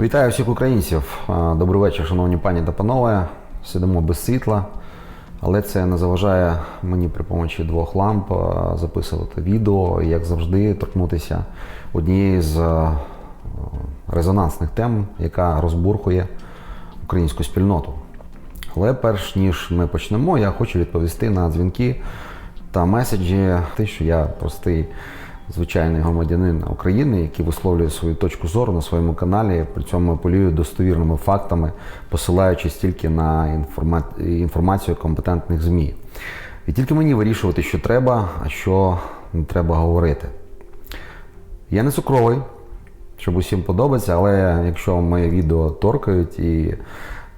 Вітаю всіх українців. Добрий вечір, шановні пані та панове. Сидимо без світла, але це не заважає мені при помочі двох ламп записувати відео і, як завжди, торкнутися однієї з резонансних тем, яка розбурхує українську спільноту. Але перш ніж ми почнемо, я хочу відповісти на дзвінки та меседжі, те, що я простий звичайний громадянин України, який висловлює свою точку зору на своєму каналі, при цьому апелює достовірними фактами, посилаючись тільки на інформа- інформацію компетентних ЗМІ. І тільки мені вирішувати, що треба, а що не треба говорити. Я не цукровий, щоб усім подобається, але якщо моє відео торкають і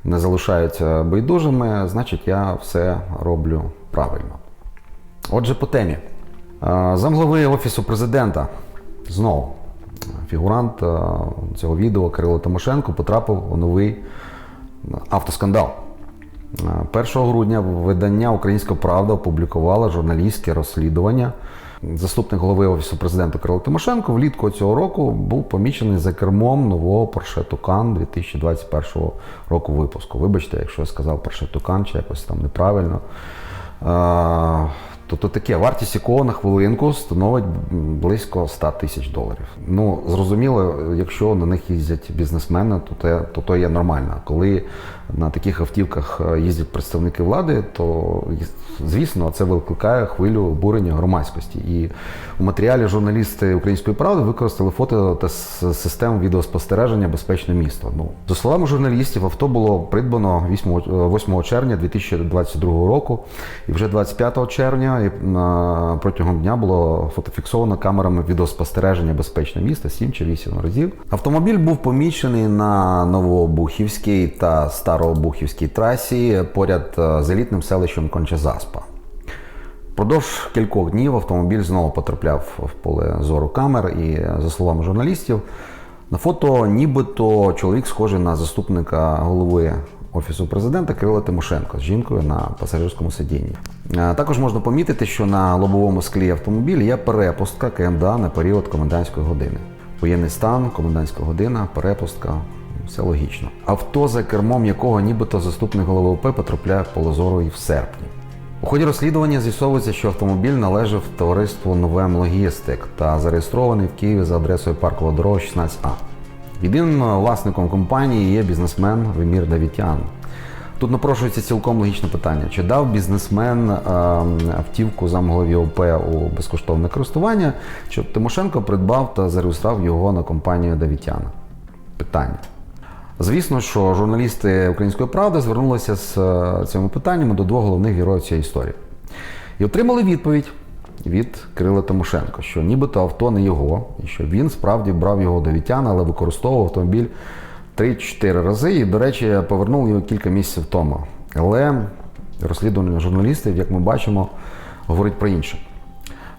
не залишаються байдужими, значить я все роблю правильно. Отже, по темі. Е, Замглави Офісу президента знову фігурант е, цього відео Кирило Тимошенко потрапив у новий автоскандал. Е, 1 грудня видання Українська Правда опублікувало журналістське розслідування. Заступник голови Офісу президента Кирило Тимошенко влітку цього року був помічений за кермом нового Porsche Taycan 2021 року випуску. Вибачте, якщо я сказав Porsche Taycan чи якось там неправильно. Е, Тобто таке, вартість якого на хвилинку становить близько 100 тисяч доларів. Ну, зрозуміло, якщо на них їздять бізнесмени, то те, то, то є нормально. Коли на таких автівках е, їздять представники влади, то звісно це викликає хвилю обурення громадськості. І у матеріалі журналісти Української правди використали фото та систему відеоспостереження Безпечне місто. Ну, за словами журналістів, авто було придбано 8, 8 червня 2022 року, і вже 25 червня протягом дня було фотофіксовано камерами відеоспостереження Безпечне місто 7 чи 8 разів. Автомобіль був помічений на Новообухівській та Старообухівській трасі поряд е, з елітним селищем Кончазаспа. Впродовж кількох днів автомобіль знову потрапляв в поле зору камер, і, за словами журналістів, на фото нібито чоловік схожий на заступника голови Офісу президента Кирила Тимошенко з жінкою на пасажирському сидінні. Е, Також можна помітити, що на лобовому склі автомобіля є перепустка КМДА на період комендантської години. Воєнний стан, комендантська година, перепустка. Все логічно. Авто, за кермом якого нібито заступник голови ОП потрапляє в поле зору і в серпні. У ході розслідування з'ясовується, що автомобіль належав товариству Новем Логістик та зареєстрований в Києві за адресою Паркова дорога 16А. Єдиним власником компанії є бізнесмен Вимір Давітян. Тут напрошується цілком логічне питання: чи дав бізнесмен е, автівку замглаві ОП у безкоштовне користування, чи Тимошенко придбав та зареєстрував його на компанію Давітяна? Питання. Звісно, що журналісти Української правди звернулися з е, цими питаннями до двох головних героїв цієї історії. І отримали відповідь від Кирила Тимошенко, що нібито авто не його, і що він справді брав його до Вітяна, але використовував автомобіль 3-4 рази. І, до речі, повернув його кілька місяців тому. Але розслідування журналістів, як ми бачимо, говорить про інше.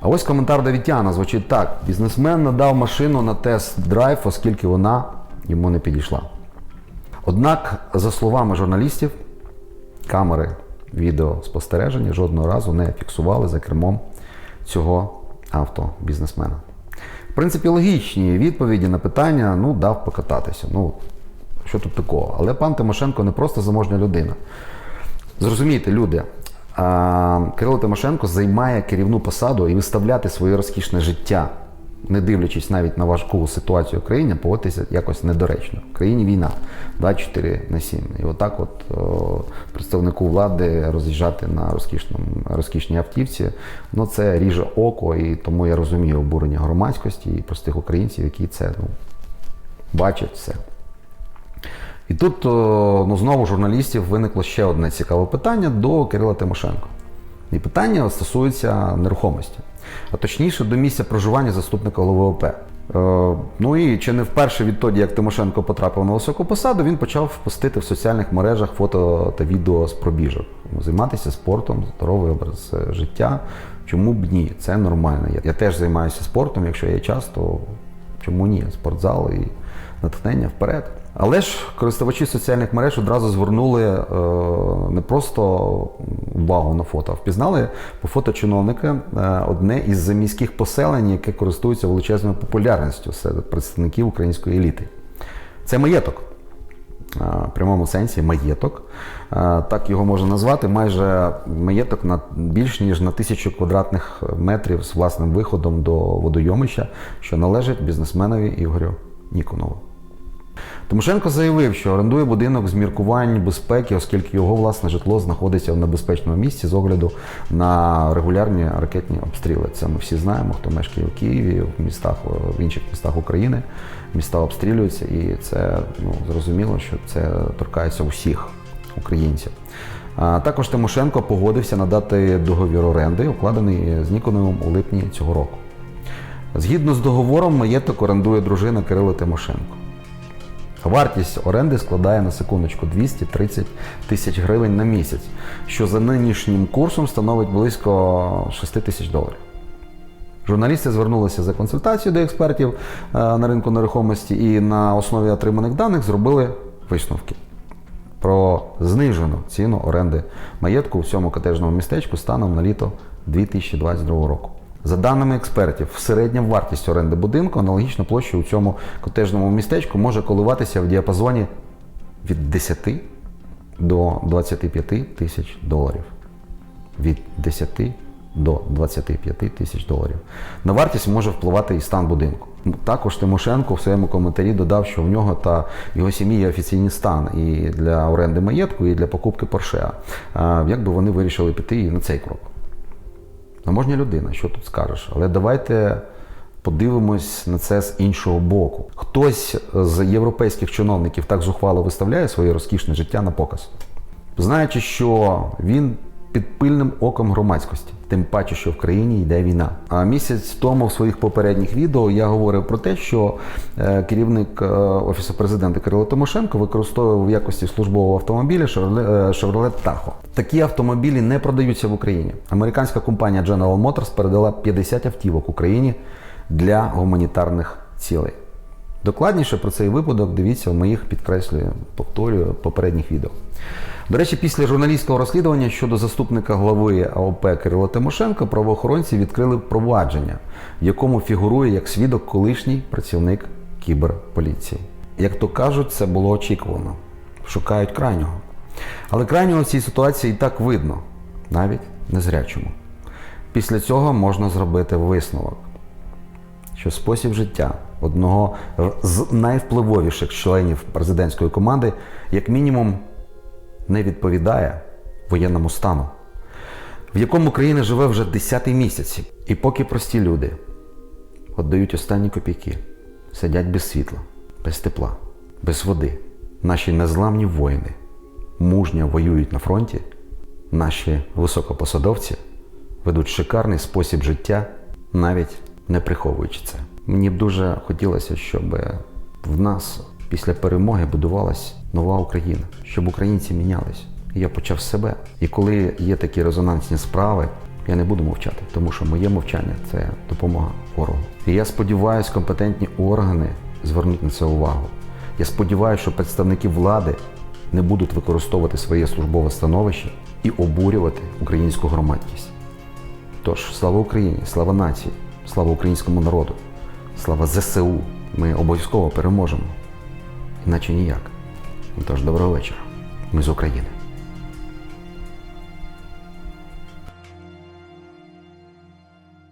А ось коментар Давітяна звучить так: бізнесмен надав машину на тест-драйв, оскільки вона йому не підійшла. Однак, за словами журналістів, камери відеоспостереження жодного разу не фіксували за кермом цього авто бізнесмена. В принципі, логічні відповіді на питання ну, дав покататися. Ну, що тут такого? Але пан Тимошенко не просто заможня людина. Зрозумійте, люди, Кирило Тимошенко займає керівну посаду і виставляти своє розкішне життя, не дивлячись навіть на важку ситуацію в країні, поводитися якось недоречно. В країні війна 24 на 7. І отак от представнику влади роз'їжджати на розкішному, розкішній автівці, ну це ріже око, і тому я розумію обурення громадськості і простих українців, які це ну, бачать все. І тут ну, знову журналістів виникло ще одне цікаве питання до Кирила Тимошенко. І питання стосується нерухомості, а точніше до місця проживання заступника голови ОП. Е, ну і чи не вперше відтоді, як Тимошенко потрапив на високу посаду, він почав постити в соціальних мережах фото та відео з пробіжок. Займатися спортом, здоровий образ е, життя. Чому б ні? Це нормально. Я, я теж займаюся спортом, якщо є час, то чому ні? Спортзал і натхнення вперед. Але ж користувачі соціальних мереж одразу звернули е, не просто увагу на фото, а впізнали по фото чиновника е, одне із заміських поселень, яке користується величезною популярністю серед представників української еліти. Це маєток. Е, В прямому сенсі маєток. Е, Так його можна назвати. Майже маєток на більш ніж на тисячу квадратних метрів з власним виходом до водойомища, що належить бізнесменові Ігорю Ніконову. Тимошенко заявив, що орендує будинок з міркувань безпеки, оскільки його власне житло знаходиться в небезпечному місці з огляду на регулярні ракетні обстріли. Це ми всі знаємо, хто мешкає в Києві, в містах, в інших містах України. Міста обстрілюються, і це ну, зрозуміло, що це торкається усіх українців. Також Тимошенко погодився надати договір оренди, укладений з Ніконовим у липні цього року. Згідно з договором, маєток орендує дружина Кирила Тимошенко. Вартість оренди складає на секундочку 230 тисяч гривень на місяць, що за нинішнім курсом становить близько 6 тисяч доларів. Журналісти звернулися за консультацією до експертів е, на ринку нерухомості і на основі отриманих даних зробили висновки про знижену ціну оренди маєтку у цьому котежному містечку станом на літо 2022 року. За даними експертів, середня вартість оренди будинку аналогічно площі у цьому котежному містечку може коливатися в діапазоні від 10 до 25 тисяч доларів. Від 10 до 25 тисяч доларів. На вартість може впливати і стан будинку. Також Тимошенко в своєму коментарі додав, що в нього та його сім'ї є офіційний стан і для оренди маєтку, і для покупки Порше. А Як би вони вирішили піти і на цей крок? Заможня людина, що тут скажеш? Але давайте подивимось на це з іншого боку. Хтось з європейських чиновників так зухвало виставляє своє розкішне життя на показ, знаючи, що він під пильним оком громадськості, тим паче, що в країні йде війна. А місяць тому в своїх попередніх відео я говорив про те, що е, керівник е, офісу президента Кирило Тимошенко використовував в якості службового автомобіля Chevrolet е, Tahoe. Такі автомобілі не продаються в Україні. Американська компанія General Motors передала 50 автівок Україні для гуманітарних цілей. Докладніше про цей випадок дивіться в моїх підкреслюю, повторюю попередніх відео. До речі, після журналістського розслідування щодо заступника глави АОП Кирила Тимошенко правоохоронці відкрили провадження, в якому фігурує як свідок колишній працівник кіберполіції. Як то кажуть, це було очікувано. Шукають крайнього. Але крайнього в цій ситуації і так видно, навіть незрячому. Після цього можна зробити висновок що спосіб життя одного з найвпливовіших членів президентської команди, як мінімум, не відповідає воєнному стану, в якому країна живе вже 10-й місяць. І поки прості люди віддають останні копійки, сидять без світла, без тепла, без води. Наші незламні воїни мужньо воюють на фронті, наші високопосадовці ведуть шикарний спосіб життя, навіть не приховуючи це. Мені б дуже хотілося, щоб в нас після перемоги будувалась нова Україна, щоб українці мінялись. І я почав з себе. І коли є такі резонансні справи, я не буду мовчати, тому що моє мовчання це допомога ворогу. І я сподіваюся, компетентні органи звернуть на це увагу. Я сподіваюся, що представники влади не будуть використовувати своє службове становище і обурювати українську громадськість. Тож, слава Україні, слава нації, слава українському народу, слава ЗСУ. Ми обов'язково переможемо. Іначе ніяк. Тож доброго вечора. Ми з України.